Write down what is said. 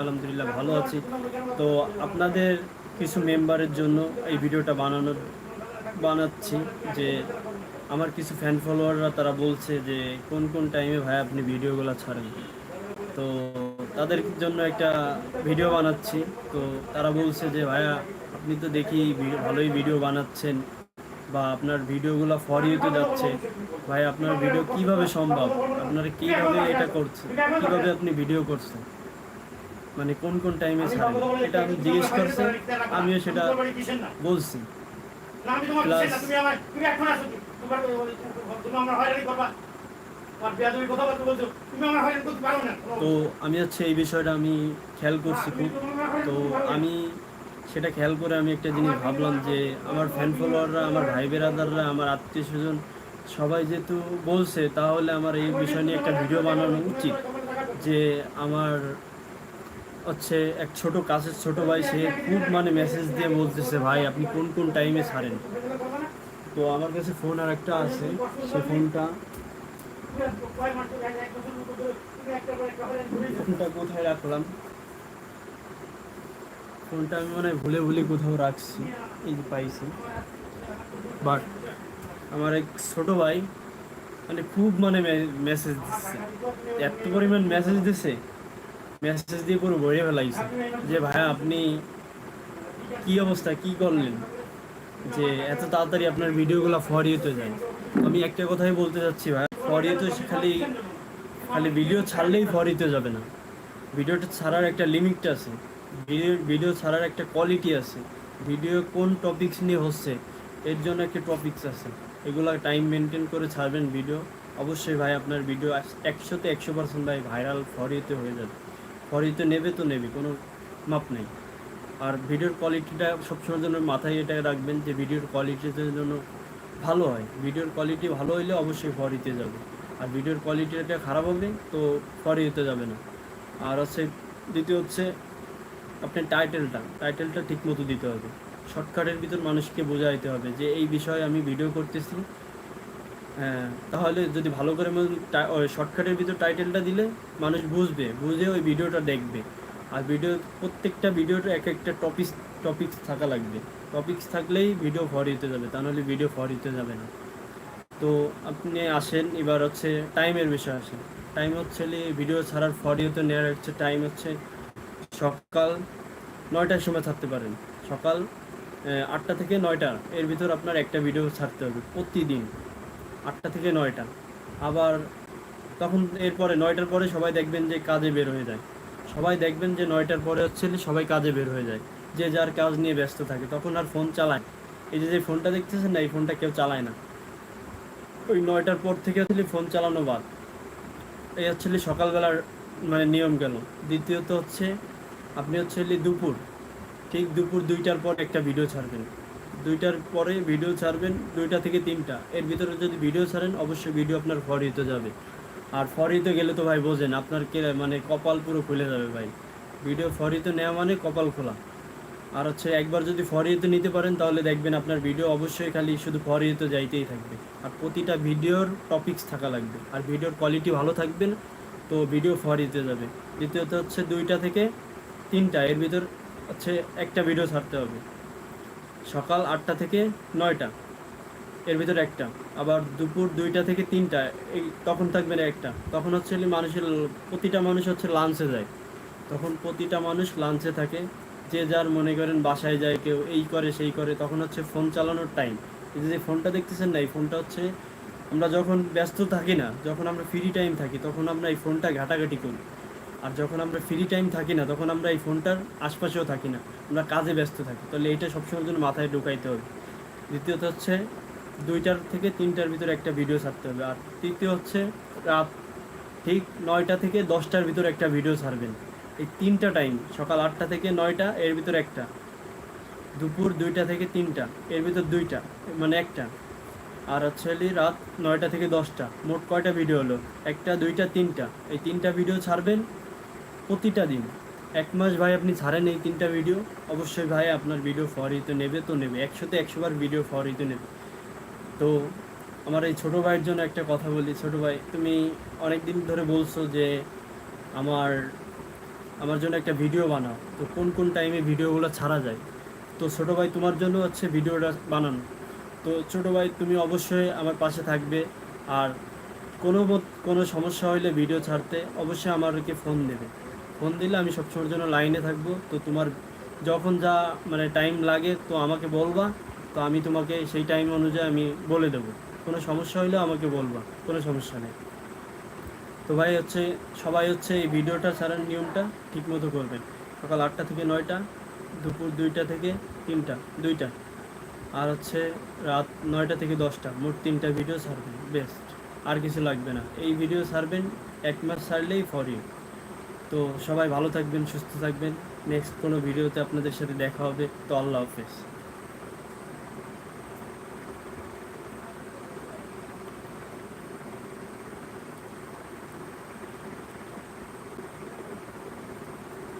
আলহামদুলিল্লাহ ভালো আছি। তো আপনাদের কিছু মেম্বারের জন্য এই ভিডিওটা বানানোর, বানাচ্ছি যে আমার কিছু ফ্যান ফলোয়াররা তারা বলছে যে কোন কোন টাইমে ভাই আপনি ভিডিওগুলো ছাড়েন। তো তাদের জন্য একটা ভিডিও বানাচ্ছি। তো তারা বলছে যে ভাইয়া, আপনি তো দেখি ভালোই ভিডিও বানাচ্ছেন বা আপনার ভিডিওগুলো ফর ইউতে যাচ্ছে। ভাই, আপনার ভিডিও কীভাবে সম্ভব? আপনারা কীভাবে এটা করছেন? কীভাবে আপনি ভিডিও করছেন? মানে কোন কোন টাইমে ছাড়েন? এটা আমি জিজ্ঞেস করছি আমিও সেটা বলছি। তো আমি হচ্ছে এই বিষয়টা আমি খেয়াল করছি খুব। তো আমি সেটা খেয়াল করে আমি একটা জিনিস ভাবলাম যে আমার ফ্যান ফলোয়াররা আমার ভাই বেরাদাররা আমার আত্মীয় স্বজন সবাই যেহেতু বলছে তাহলে আমার এই বিষয় নিয়ে একটা ভিডিও বানানো উচিত যে আমার হচ্ছে এক ছোট কাছের ছোট ভাই, সে খুব মানে মেসেজ দিয়ে বলতেছে, ভাই, আপনি কোন কোন টাইমে ছাড়েন? তো আমার কাছে ফোন আর একটা আছে, সে ফোনটা ফোনটা কোথায় রাখলাম? ফোনটা আমি মানে ভুলে ভুলে কোথাও রাখছি, এই যে পাইছি। বাট আমার এক ছোট ভাই মানে খুব মানে মেসেজ দিচ্ছে, এত পরিমাণ মেসেজ দিছে মেসেজ দিয়ে পুরো ভরে ফেলাইছে। যে ভাই আপনি কি অবস্থা? কি করলেন? যে এত তাড়াতাড়ি আপনার ভিডিওগুলো ফরিয়েতে যায়। আমি একটা কথাই বলতে চাচ্ছি ভাই ফরিয়েতে খালি খালি ভিডিও ছাড়লেই ফরিতে যাবে না। ভিডিওটা ছাড়ার একটা লিমিট আছে। ভিডিও ভিডিও ছাড়ার একটা কোয়ালিটি আছে। ভিডিও কোন টপিকস নিয়ে হচ্ছে, এর জন্য একটা টপিকস আছে। এগুলো টাইম মেনটেন করে ছাড়বেন ভিডিও অবশ্যই ভাই, আপনার ভিডিও একশোতে একশো পার্সেন্ট ভাই ভাইরাল ফরিতে হয়ে যাবে। ফরিতে নেবে তো নেবে, কোনো মাপ নেই। আর ভিডিওর কোয়ালিটিটা সবসময় জন্য মাথায় এটা রাখবেন যে ভিডিওর কোয়ালিটির জন্য ভালো হয়। ভিডিওর কোয়ালিটি ভালো হইলে অবশ্যই ফরিতে যাবে। আর ভিডিওর কোয়ালিটিটা খারাপ হবে তো ফরিতে যাবে না। আর হচ্ছে দ্বিতীয় হচ্ছে আপনার টাইটেলটা টাইটেলটা ঠিক মতো দিতে হবে। শর্টকাটের ভিতর মানুষকে বোঝাইতে হবে যে এই বিষয়ে আমি ভিডিও করতেছি হ্যাঁ, তাহলে যদি ভালো করে শর্টকাটের ভিতর টাইটেলটা দিলে মানুষ বুঝবে বুঝে ওই ভিডিওটা দেখবে। আর ভিডিও প্রত্যেকটা ভিডিওর এক একটা টপিক টপিকস থাকা লাগবে। টপিকস থাকলেই ভিডিও ফরিতে যাবে তা নাহলে ভিডিও ফরিতে যাবে না। তো আপনি আসেন এবার হচ্ছে টাইমের বিষয় আসেন টাইম হচ্ছে ভিডিও ছাড়ার ফরিওতে নেওয়ার হচ্ছে। টাইম হচ্ছে সকাল নয়টার সময় ছাড়তে পারেন। সকাল আটটা থেকে নয়টা এর ভিতর আপনার একটা ভিডিও ছাড়তে হবে প্রতিদিন। আটটা থেকে নয়টা। আবার তখন এরপরে নয়টার পরে সবাই দেখবেন যে কাজে বের হয়ে যায়। সবাই দেখবেন যে নয়টার পরে হচ্ছে সবাই কাজে বের হয়ে যায়। যে যার কাজ নিয়ে ব্যস্ত থাকে, তখন আর ফোন চালায় এই যে যে ফোনটা দেখতেছেন না, এই ফোনটা কেউ চালায় না। ওই নয়টার পর থেকে হচ্ছে ফোন চালানো বাদ। এই হচ্ছে সকালবেলার মানে নিয়ম গেল। দ্বিতীয়ত হচ্ছে, আপনি হচ্ছে দুপুর, ঠিক দুপুর দুইটার পর একটা ভিডিও ছাড়বেন। দুইটার পরে ভিডিও ছাড়বেন, দুইটা থেকে তিনটা। এর ভিতরে যদি ভিডিও ছাড়েন, অবশ্যই ভিডিও আপনার ফরিতে যাবে। আর ফরিতে গেলে তো ভাই বোঝেন, আপনার কে মানে কপাল পুরো খুলে যাবে ভাই। ভিডিও ফরিতে নেওয়া মানে কপাল খোলা। আর হচ্ছে একবার যদি ফরিতে নিতে পারেন, তাহলে দেখবেন আপনার ভিডিও অবশ্যই খালি শুধু ফরিতে যাইতেই থাকবে। আর প্রতিটা ভিডিওর টপিক্স থাকা লাগবে। আর ভিডিওর কোয়ালিটি ভালো থাকবেন, তো ভিডিও ফরিতে যাবে। দ্বিতীয়ত হচ্ছে দুইটা থেকে তিনটা। এর ভিতর হচ্ছে একটা ভিডিও ছাড়তে হবে। সকাল আটটা থেকে নয়টা। এর ভিতর একটা। আবার দুপুর দুইটা থেকে তিনটা। এই তখন থাকবে না একটা। তখন হচ্ছে মানুষের প্রতিটা মানুষ হচ্ছে লাঞ্চে যায়। তখন প্রতিটা মানুষ লাঞ্চে থাকে। যে যার মনে করেন বাসায় যায়, কেউ এই করে, সেই করে, তখন হচ্ছে ফোন চালানোর টাইম এই যে ফোনটা দেখতেছেন না, এই ফোনটা হচ্ছে আমরা যখন ব্যস্ত থাকি না, যখন আমরা ফ্রি টাইম থাকি, তখন আমরা এই ফোনটা ঘাটাঘাটি করি। আর যখন আমরা ফ্রি টাইম থাকি না, তখন আমরা এই ফোনটার আশপাশেও থাকি না। আমরা কাজে ব্যস্ত থাকি। তাহলে এটা সবসময় জন্য মাথায় ঢুকাইতে হবে। দ্বিতীয়ত হচ্ছে, দুইটার থেকে তিনটার ভিতরে একটা ভিডিও ছাড়তে হবে। আর তৃতীয় হচ্ছে, রাত ঠিক নয়টা থেকে দশটার ভিতরে একটা ভিডিও ছাড়বেন। এই তিনটা টাইম সকাল আটটা থেকে নয়টা, এর ভিতর একটা। দুপুর দুইটা থেকে তিনটা, এর ভিতর দুইটা মানে একটা। আর হলি রাত নয়টা থেকে দশটা, মোট কয়টা ভিডিও হলো? একটা, দুইটা, তিনটা। এই তিনটা ভিডিও ছাড়বেন প্রতিটা দিন। এক মাস ভাই আপনি ছাড়েন এই তিনটা ভিডিও অবশ্যই ভাই আপনার ভিডিও ফরিতে নেবে তো নেবে, একশোতে একশোবার ভিডিও ফরিতে নেবে। তো আমার এই ছোটো ভাইয়ের জন্য একটা কথা বলি, ছোটো ভাই, তুমি অনেক দিন ধরে বলছো যে আমার আমার জন্য একটা ভিডিও বানাও, তো কোন কোন টাইমে ভিডিওগুলো ছাড়া যায়? তো ছোটো ভাই তোমার জন্য হচ্ছে ভিডিওটা বানানো। তো ছোটো ভাই, তুমি অবশ্যই আমার পাশে থাকবে আর কোনো কোনো সমস্যা হলে ভিডিও ছাড়তে অবশ্যই আমাকে ফোন দেবে। ফোন দিলে আমি সবসময়ের জন্য লাইনে থাকব। তো তোমার যখন যা মানে টাইম লাগে, তো আমাকে বলবা। তো আমি তোমাকে সেই টাইম অনুযায়ী আমি বলে দেবো। কোনো সমস্যা হলে আমাকে বলবা, কোনো সমস্যা নেই। তো ভাই হচ্ছে, সবাই হচ্ছে এই ভিডিওটা ছাড়ার নিয়মটা ঠিকমতো করবেন সকাল আটটা থেকে নয়টা, দুপুর দুইটা থেকে তিনটা, দুইটা। আর হচ্ছে রাত নয়টা থেকে দশটা, মোট তিনটা ভিডিও ছাড়বেন বেস্ট আর কিছু লাগবে না। এই ভিডিও ছাড়বেন, এক মাস ছাড়লেই ফর ইউ তো সবাই ভালো থাকবেন, সুস্থ থাকবেন। নেক্সট কোনো ভিডিওতে আপনাদের সাথে দেখা হবে। তো আল্লাহ হাফেজ।